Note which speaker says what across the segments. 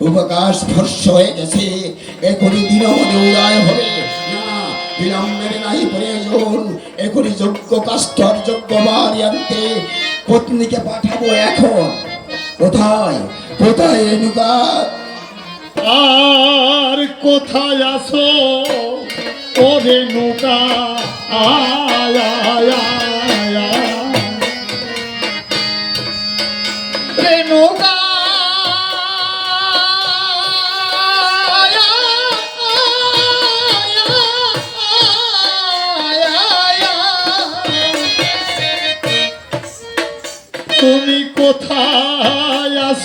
Speaker 1: উপকাশ ভর্ষ হয়ে গেছে। এখনই দিনমনে উদয় হবে। বিলম্বের নাই প্রয়োজন। এখনই যোগ্য কাস্তর যোগ্য বাড়ি আনতে পত্নীকে পাঠাবো এখন। কোথায়? কোথায় রেণুকা
Speaker 2: আর কোথায় আসো ওরে নৌকা আয়। রেণুকা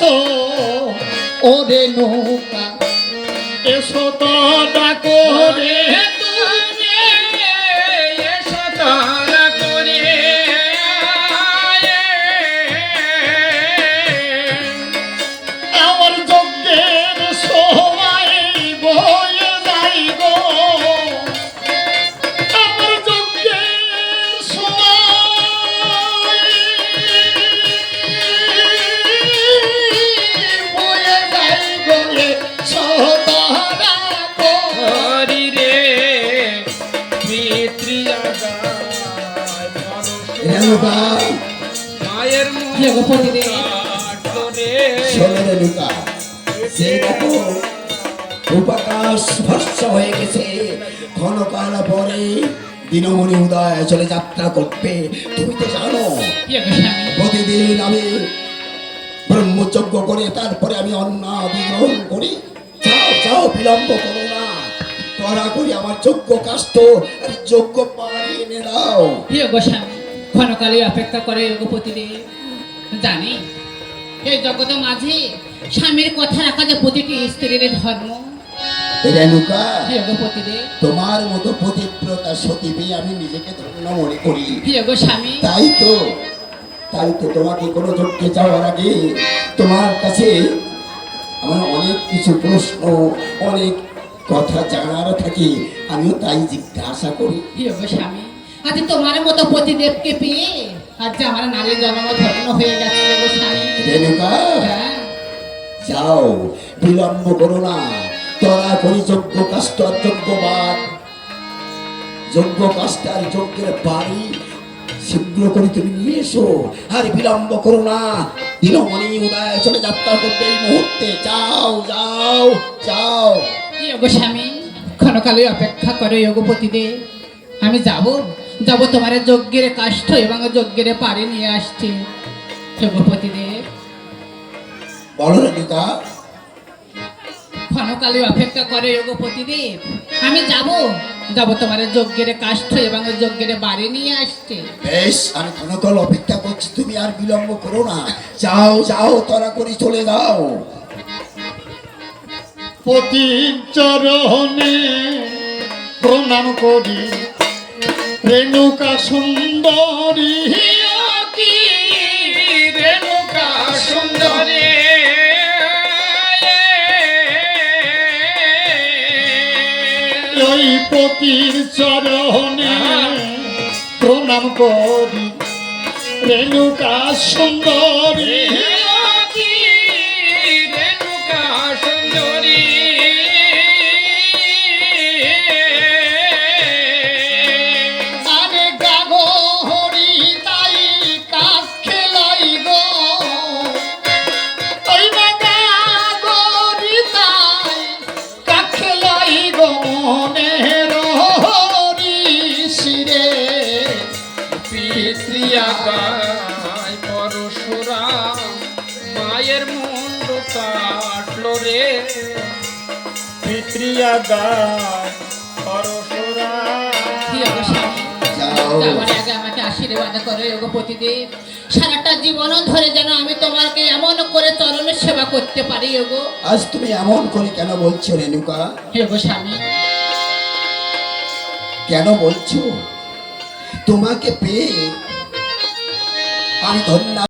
Speaker 2: আসো ওরে নৌকা। এসো তো ডাকো রে।
Speaker 1: রেণুকা
Speaker 3: মায়ের
Speaker 4: কি গো পতিদেব?
Speaker 1: শোনো রেণুকা সে দেখো উপকাশ ভর্ষ হয়ে গেছে। ক্ষণকাল পরে দিনমণি উদয় চলে যাত্রা করবে তুমি তো জানো প্রতিদিন আমি ব্রহ্মযজ্ঞ করে তারপরে আমি অন্ন গ্রহণ করি। যাও যাও বিলম্ব করো না। করা করি আমার যোগ্য আর যোগ্য পানি এনে দাও।
Speaker 4: কি গো স্বামী? ক্ষণকালে অপেক্ষা করে রঘুপতি দেব জানি এই জগতের মাঝে স্বামীর কথা রাখা যে প্রতিটি স্ত্রীর ধর্ম।
Speaker 1: রেণুকা তোমার মতো পতিব্রতা সতী পেয়ে আমি নিজেকে ধন্য মনে করি।
Speaker 4: স্বামী।
Speaker 1: তাই তো তাই তো তোমাকে কোনো যজ্ঞে যাওয়ার আগে তোমার কাছে আমার অনেক কিছু প্রশ্ন অনেক কথা জানার থাকে। আমিও তাই জিজ্ঞাসা করি।
Speaker 4: স্বামী। আজ তোমার মতো পতিদেবকে পেয়ে আজ আমার নারীর জন্ম ধন্য হয়ে গেছে হ্যাঁ।
Speaker 1: যাও বিলম্ব করো না। তোরা করি যজ্ঞ কাষ্ট আর যজ্ঞবাদ যজ্ঞ কাষ্ট আর যজ্ঞের বাড়ি শীঘ্র করে তুমি নিয়ে এসো। আর বিলম্ব করো না। দিনমণি উদয় চলে যাত্রা করবে এই মুহূর্তে। যাও যাও যাও।
Speaker 4: কি গো স্বামী ক্ষণকালে অপেক্ষা করে রঘুপতি দেব আমি যাব? যাব তোমার যজ্ঞের কাষ্ঠ এবং যজ্ঞের পারে নিয়ে আসছি। রঘুপতি দেব
Speaker 1: বলো
Speaker 4: ক্ষণকালে অপেক্ষা করে রঘুপতি দেব আমি যাব। যাব তোমার যজ্ঞের কাষ্ঠ এবং যজ্ঞের বাড়ি নিয়ে আসছে।
Speaker 1: বেশ আমি ক্ষণকাল অপেক্ষা করছি তুমি আর বিলম্ব করো না। যাও যাও তোরা করে চলে যাও।
Speaker 2: পতি চরণে প্রণাম করি। রেণুকা সুন্দরী
Speaker 3: কি রেণুকা সুন্দরী।
Speaker 2: ওই পতির চরণে প্রণাম করি। রেণুকা সুন্দরী।
Speaker 3: কাটলো রে।
Speaker 2: পিতৃয়া গায় পরশুরা
Speaker 4: কি গো স্বামী
Speaker 1: যাও
Speaker 4: যাওয়ার আগে আমাকে আশীর্বাদ করে রঘুপতি সারাটা জীবন ধরে যেন আমি তোমাকে এমন করে চরণের সেবা করতে পারি ওগো।
Speaker 1: আজ তুমি এমন করে কেন বলছো রেণুকা?
Speaker 4: হে গো স্বামী
Speaker 1: কেন বলছো? তোমাকে পেয়ে আমি ধন্য